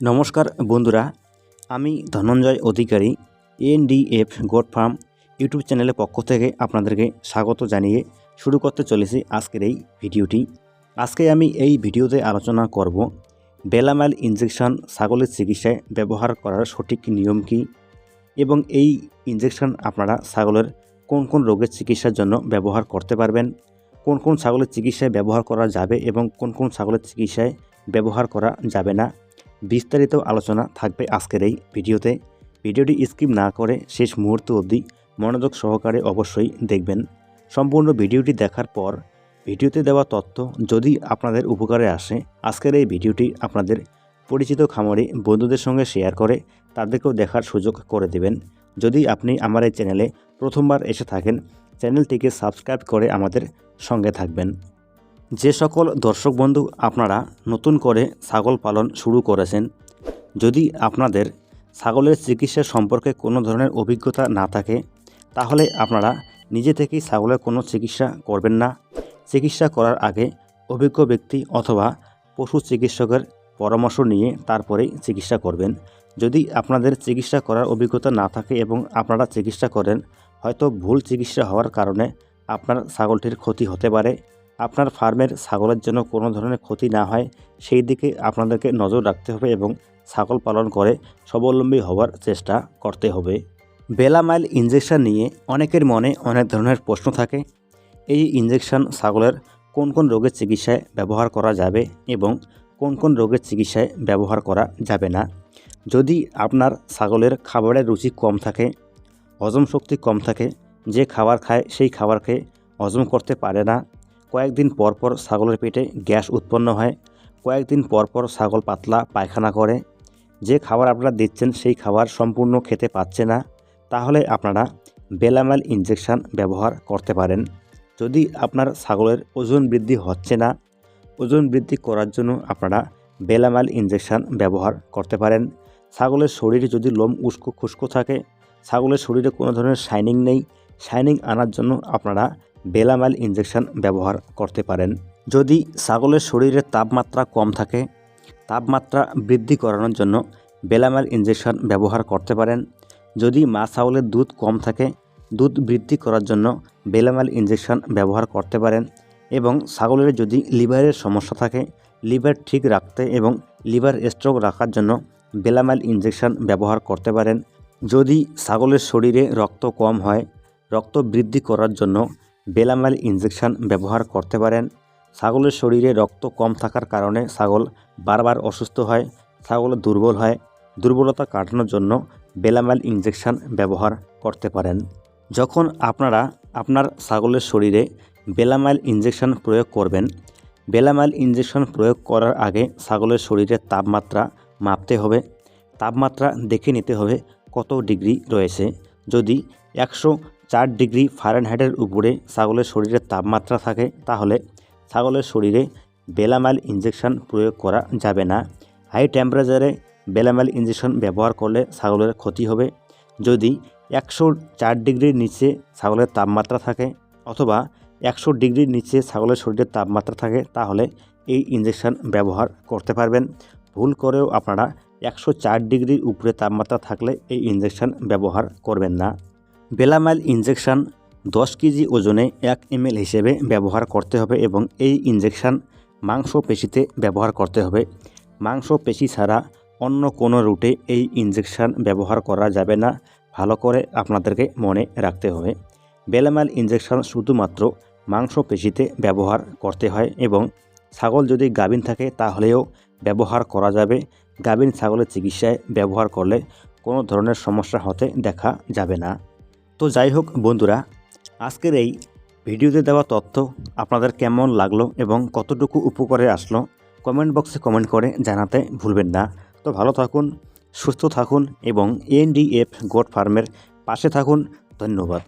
নমস্কার বন্ধুরা, আমি Dhananjay Adhikari NDF goat farm YouTube চ্যানেলের পক্ষ থেকে আপনাদেরকে স্বাগত জানিয়ে শুরু করতে চলেছি আজকের এই ভিডিওটি। আজকে আমি এই ভিডিওতে আলোচনা করব বেলামাল ইনজেকশন ছাগলের চিকিৎসায় ব্যবহার করার সঠিক নিয়ম কী এবং এই ইনজেকশন আপনারা ছাগলের কোন কোন রোগের চিকিৎসার জন্য ব্যবহার করতে পারবেন, কোন কোন ছাগলের চিকিৎসায় ব্যবহার করা যাবে এবং কোন কোন ছাগলের চিকিৎসায় ব্যবহার করা যাবে না বিস্তারিত আলোচনা থাকবে আজকের এই ভিডিওতে। ভিডিওটি স্কিপ না করে শেষ মুহূর্ত অবধি মনোযোগ সহকারে অবশ্যই দেখবেন। সম্পূর্ণ ভিডিওটি দেখার পর ভিডিওতে দেওয়া তথ্য যদি আপনাদের উপকারে আসে, আজকের এই ভিডিওটি আপনাদের পরিচিত খামারি বন্ধুদের সঙ্গে শেয়ার করে তাদেরকেও দেখার সুযোগ করে দেবেন। যদি আপনি আমার এই চ্যানেলে প্রথমবার এসে থাকেন, চ্যানেলটিকে সাবস্ক্রাইব করে আমাদের সঙ্গে থাকবেন। যে সকল দর্শক বন্ধু আপনারা নতুন করে ছাগল পালন শুরু করেছেন, যদি আপনাদের ছাগলের চিকিৎসা সম্পর্কে কোনো ধরনের অভিজ্ঞতা না থাকে, তাহলে আপনারা নিজে থেকেই ছাগলের কোনো চিকিৎসা করবেন না। চিকিৎসা করার আগে অভিজ্ঞ ব্যক্তি অথবা পশু চিকিৎসকের পরামর্শ নিয়ে তারপরেই চিকিৎসা করবেন। যদি আপনাদের চিকিৎসা করার অভিজ্ঞতা না থাকে এবং আপনারা চিকিৎসা করেন, হয়তো ভুল চিকিৎসা হওয়ার কারণে আপনার ছাগলটির ক্ষতি হতে পারে। আপনার ফার্মের ছাগলের জন্য কোনো ধরনের ক্ষতি না হয়, সেই দিকে আপনাদেরকে নজর রাখতে হবে এবং ছাগল পালন করে স্বাবলম্বী হওয়ার চেষ্টা করতে হবে। বেলামাইল ইঞ্জেকশন নিয়ে অনেকের মনে অনেক ধরনের প্রশ্ন থাকে। এই ইঞ্জেকশন ছাগলের কোন কোন রোগের চিকিৎসায় ব্যবহার করা যাবে এবং কোন কোন রোগের চিকিৎসায় ব্যবহার করা যাবে না? যদি আপনার ছাগলের খাবারের রুচি কম থাকে, হজম শক্তি কম থাকে, যে খাবার খায় সেই খাবার খেয়ে হজম করতে পারে না কয়েকদিন পর পর ছাগলের পেটে গ্যাস উৎপন্ন হয়, কয়েকদিন পর পর ছাগল পাতলা পায়খানা করে। যে খাবার আপনারা দিচ্ছেন সেই খাবার সম্পূর্ণ খেতে পাচ্ছে না, তাহলে আপনারা বেলামাল ইনজেকশান ব্যবহার করতে পারেন। যদি আপনার ছাগলের ওজন বৃদ্ধি হচ্ছে না, ওজন বৃদ্ধি করার জন্য আপনারা বেলামাল ইনজেকশান ব্যবহার করতে পারেন। ছাগলের শরীরে যদি লোম উস্কো খুস্কো থাকে, ছাগলের শরীরে কোনো ধরনের শাইনিং নেই, শাইনিং আনার জন্য আপনারা বেলামাল ইনজেকশন ব্যবহার করতে পারেন। যদি ছাগলের শরীরের তাপমাত্রা কম থাকে, তাপমাত্রা বৃদ্ধি করানোর জন্য বেলামাল ইনজেকশন ব্যবহার করতে পারেন। যদি মা ছাগলের দুধ কম থাকে, দুধ বৃদ্ধি করার জন্য বেলামাল ইনজেকশন ব্যবহার করতে পারেন এবং ছাগলের যদি লিভারের সমস্যা থাকে, লিভার ঠিক রাখতে এবং লিভার স্ট্রোক রাখার জন্য বেলামাল ইনজেকশন ব্যবহার করতে পারেন। যদি ছাগলের শরীরে রক্ত কম হয়, রক্ত বৃদ্ধি করার জন্য বেলামাল ইনজেকশন ব্যবহার করতে পারেন। ছাগলের শরীরে রক্ত কম থাকার কারণে ছাগল বারবার অসুস্থ হয়, ছাগল দুর্বল হয়। দুর্বলতা কাটানোর জন্য বেলামাল ইনজেকশন ব্যবহার করতে পারেন। যখন আপনারা আপনার ছাগলের শরীরে বেলামাইল ইনজেকশন প্রয়োগ করবেন বেলামাইল ইনজেকশন প্রয়োগ করার আগে ছাগলের শরীরের তাপমাত্রা মাপতে হবে। তাপমাত্রা দেখে নিতে হবে কত ডিগ্রি রয়েছে। যদি একশো চার ডিগ্রি ফারেনহাইটের উপরে ছাগলের শরীরের তাপমাত্রা থাকে, তাহলে ছাগলের শরীরে বেলামাইল ইনজেকশন প্রয়োগ করা যাবে না। হাই টেম্পারেচারে বেলামাইল ইঞ্জেকশন ব্যবহার করলে ছাগলের ক্ষতি হবে। যদি একশো চার ডিগ্রির নিচে ছাগলের তাপমাত্রা থাকে অথবা একশো ডিগ্রির নিচে ছাগলের শরীরের তাপমাত্রা থাকে, তাহলে এই ইনজেকশন ব্যবহার করতে পারবেন। ভুল করেও আপনারা একশো চার ডিগ্রির উপরে তাপমাত্রা থাকলে এই ইনজেকশন ব্যবহার করবেন না। বেলামাইল ইনজেকশন দশ কেজি ওজনে এক এম হিসেবে ব্যবহার করতে হবে এবং এই ইনজেকশন মাংস পেশিতে ব্যবহার করতে হবে। মাংস পেশি ছাড়া অন্য কোনো রুটে এই ইনজেকশন ব্যবহার করা যাবে না। ভালো করে আপনাদেরকে মনে রাখতে হবে। বেলামাইল ইনজেকশন শুধুমাত্র মাংস পেশিতে ব্যবহার করতে হয় এবং ছাগল যদি গাভিন থাকে তাহলেও ব্যবহার করা যাবে। গাভিন ছাগলের চিকিৎসায় ব্যবহার করলে কোনো ধরনের সমস্যা হতে দেখা যাবে না। তো যাই হোক বন্ধুরা, আজকের এই ভিডিওতে দেওয়া তথ্য আপনাদের কেমন লাগল এবং কতটুকু উপকারে আসলো কমেন্ট বক্সে কমেন্ট করে জানাতে ভুলবেন না। তো ভালো থাকুন, সুস্থ থাকুন এবং এনডিএফ গোট ফার্মের পাশে থাকুন। ধন্যবাদ।